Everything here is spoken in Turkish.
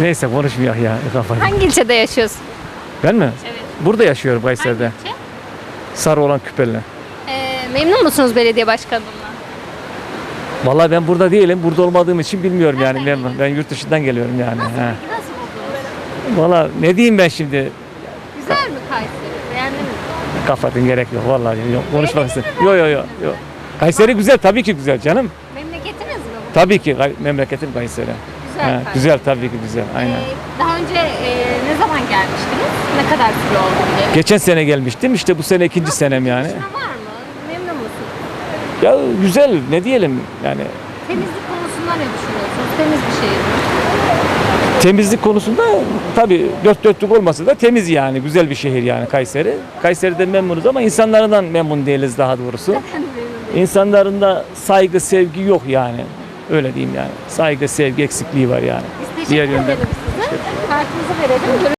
Neyse konuşmayak ya kafa. Hangi ilçede yaşıyorsun? Ben mi? Evet. Burada yaşıyorum Kayseri'de. Hangi ilçe? Sarı olan küpeli. Ee, memnun musunuz belediye başkanından? Vallahi ben burada değilim. Burada olmadığım için bilmiyorum yani. Ben, ben yurt dışından geliyorum yani. Nasıl He. peki? Nasıl buldunuz? Vallahi ne diyeyim ben şimdi? Güzel mi Kayseri? Beğendin mi? Kafatın gerek yok vallahi yok. Konuşmak istemiyorum. Yok yok yok. Yok. Kayseri güzel tabii ki güzel canım. Memleketiniz mi bu? Tabii ki Kay- memleketim Kayseri. Güzel. Kayseri. güzel tabii ki güzel. Aynen. Ee, daha önce e, ne zaman gelmiştiniz? Ne kadar süre oldu diye. Geçen sene gelmiştim. İşte bu sene ikinci senem yani. Var mı? Memnun musunuz? Ya güzel ne diyelim yani Temizlik konusunda ne düşünüyorsunuz? Temiz bir şehir mi? temizlik konusunda tabii dört dörtlük olmasa da temiz yani güzel bir şehir yani Kayseri. Kayseri'den memnunuz ama insanlarından memnun değiliz daha doğrusu. İnsanlarında saygı sevgi yok yani. Öyle diyeyim yani. Saygı sevgi eksikliği var yani. Biz teşekkür Diğer yönden. edelim size. Kartınızı verelim.